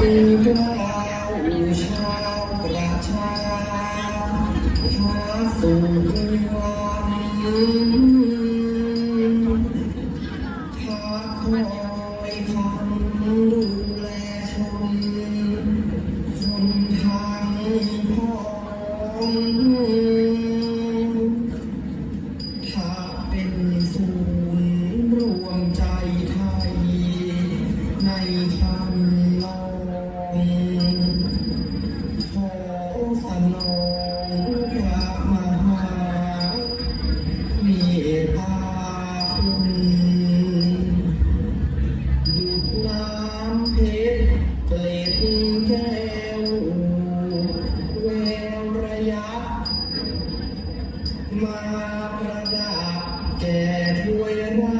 ตื่นเช้าอู่เช้ากระชาหาสู่เวง and